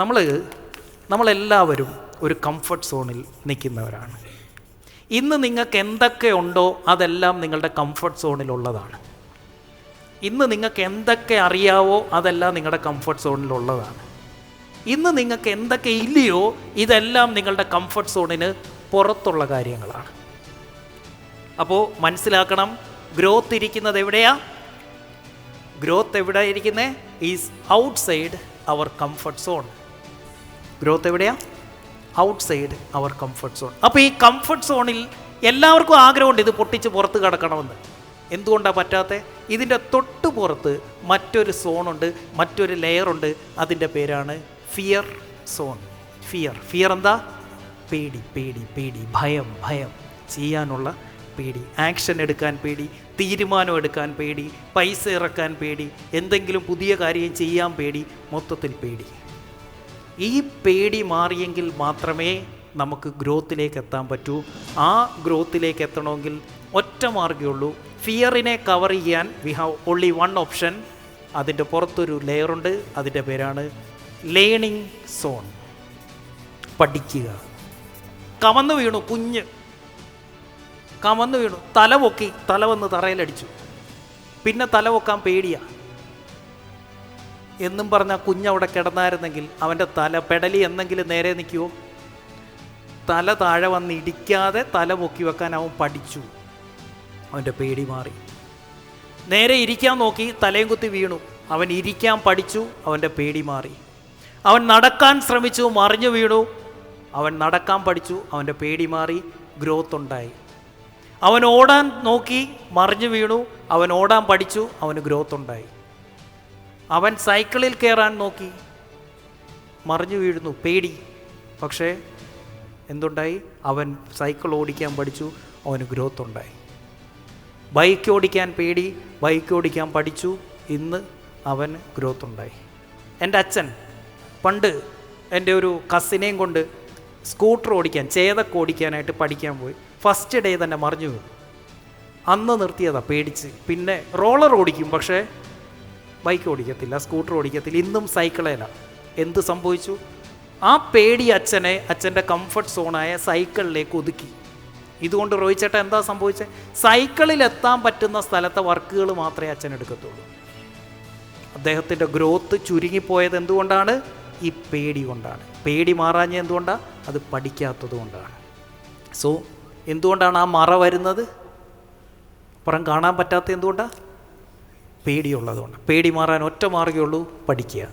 നമ്മൾ നമ്മളെല്ലാവരും ഒരു കംഫർട്ട് സോണിൽ നിൽക്കുന്നവരാണ്. ഇന്ന് നിങ്ങൾക്ക് എന്തൊക്കെ ഉണ്ടോ അതെല്ലാം നിങ്ങളുടെ കംഫർട്ട് സോണിലുള്ളതാണ് ഇന്ന് നിങ്ങൾക്ക് എന്തൊക്കെ അറിയാവോ അതെല്ലാം നിങ്ങളുടെ കംഫർട്ട് സോണിലുള്ളതാണ് ഇന്ന് നിങ്ങൾക്ക് എന്തൊക്കെ ഇല്ലയോ ഇതെല്ലാം നിങ്ങളുടെ കംഫർട്ട് സോണിന് പുറത്തുള്ള കാര്യങ്ങളാണ്. അപ്പോൾ മനസ്സിലാക്കണം ഗ്രോത്ത് ഇരിക്കുന്നത് എവിടെയാ? ഗ്രോത്ത് എവിടെ ഇരിക്കുന്നത് is outside our comfort zone growth എവിടെയാ? Outside our comfort zone അപ്പോൾ ഈ കംഫർട്ട് സോണിൽ എല്ലാവർക്കും ആഗ്രഹമുണ്ട് ഇത് പൊട്ടിച്ച് പുറത്ത് കിടക്കണമെന്ന്. എന്തുകൊണ്ടാണ് പറ്റാത്ത? ഇതിന്റെ തൊട്ട് പുറത്ത് മറ്റൊരു സോണുണ്ട് മറ്റൊരു ലെയറുണ്ട് അതിന്റെ പേരാണ് ഫിയർ സോൺ ഫിയർ ഫിയർ എന്താ? പേടി പേടി പേടി ഭയം ഭയം. ചെയ്യാനുള്ള പേടി. ആക്ഷൻ എടുക്കാൻ പേടി തീരുമാനം എടുക്കാൻ പേടി പൈസ ഇറക്കാൻ പേടി എന്തെങ്കിലും പുതിയ കാര്യം ചെയ്യാൻ പേടി മൊത്തത്തിൽ പേടി. ഈ പേടി മാറിയെങ്കിൽ മാത്രമേ നമുക്ക് ഗ്രോത്തിലേക്ക് എത്താൻ പറ്റൂ. ആ ഗ്രോത്തിലേക്ക് എത്തണമെങ്കിൽ ഒറ്റ മാർഗമുള്ളൂ ഫിയറിനെ കവർ ചെയ്യാൻ we have only one option അതിന്റെ പുറത്തൊരു ലെയറുണ്ട് അതിന്റെ പേരാണ് ലേണിംഗ് സോൺ പഠിക്കുക. കമന്ന് വീണു കുഞ്ഞ്. കമന്ന് വീണു. തല പൊക്കി തല വന്ന് തറയിലടിച്ചു. പിന്നെ തല പൊക്കാൻ പേടിയാ. എന്നും പറഞ്ഞ കുഞ്ഞവിടെ കിടന്നായിരുന്നെങ്കിൽ അവന്റെ തല പെടലി എന്നെങ്കിലും നേരെ നിൽക്കുമോ തല താഴെ വന്ന് ഇടിക്കാതെ തല പൊക്കി വെക്കാൻ അവൻ പഠിച്ചു. അവന്റെ പേടി മാറി. നേരെ ഇരിക്കാൻ നോക്കി തലയും കുത്തി വീണു. അവൻ ഇരിക്കാൻ പഠിച്ചു അവന്റെ പേടി മാറി. അവൻ നടക്കാൻ ശ്രമിച്ചു മറിഞ്ഞു വീണു. അവൻ നടക്കാൻ പഠിച്ചു അവന്റെ പേടി മാറി ഗ്രോത്ത് ഉണ്ടായി. അവൻ ഓടാൻ നോക്കി മറിഞ്ഞു വീണു. അവൻ ഓടാൻ പഠിച്ചു അവന് ഗ്രോത്ത് ഉണ്ടായി. അവൻ സൈക്കിളിൽ കയറാൻ നോക്കി. മറിഞ്ഞു വീഴുന്നു. പേടി. പക്ഷേ എന്തുണ്ടായി? അവൻ സൈക്കിൾ ഓടിക്കാൻ പഠിച്ചു. അവന് ഗ്രോത്ത് ഉണ്ടായി. ബൈക്ക് ഓടിക്കാൻ പേടി. ബൈക്ക് ഓടിക്കാൻ പഠിച്ചു. ഇന്ന് അവന് ഗ്രോത്ത് ഉണ്ടായി. എന്റെ അച്ഛൻ പണ്ട് എന്റെ ഒരു കസിനെയും കൊണ്ട് സ്കൂട്ടർ ഓടിക്കാൻ ചേതക്ക് ഓടിക്കാനായിട്ട് പഠിക്കാൻ പോയി. ഫസ്റ്റ് ഡേ തന്നെ മറിഞ്ഞു വീണു. അന്ന് നിർത്തിയതാണ് പേടിച്ച്. പിന്നെ റോളർ ഓടിക്കും. പക്ഷേ ബൈക്ക് ഓടിക്കത്തില്ല സ്കൂട്ടർ ഓടിക്കത്തില്ല ഇന്നും സൈക്കിളേല എന്ത് സംഭവിച്ചു? ആ പേടി അച്ഛനെ അച്ഛന്റെ കംഫർട്ട് സോണായ സൈക്കിളിലേക്ക് ഒതുക്കി. ഇതുകൊണ്ട് റോഹിത് ചേട്ടൻ എന്താ സംഭവിച്ചത് സൈക്കിളിൽ എത്താൻ പറ്റുന്ന സ്ഥലത്തെ വർക്കുകൾ മാത്രമേ അച്ഛൻ എടുക്കത്തുള്ളൂ. അദ്ദേഹത്തിന്റെ ഗ്രോത്ത് ചുരുങ്ങിപ്പോയത് എന്തുകൊണ്ടാണ്? ഈ പേടി കൊണ്ടാണ്. പേടി മാറാഞ്ഞ എന്തുകൊണ്ടാണ് അത് പഠിക്കാത്തത് കൊണ്ടാണ്. സോ എന്തുകൊണ്ടാണ് ആ മറ വരുന്നത്? അപ്പുറം കാണാൻ പറ്റാത്ത എന്തുകൊണ്ടാണ് പേടിയുള്ളതുകൊണ്ട്. പേടി മാറാൻ ഒറ്റ മാർഗമേ ഉള്ളൂ പഠിക്കുക.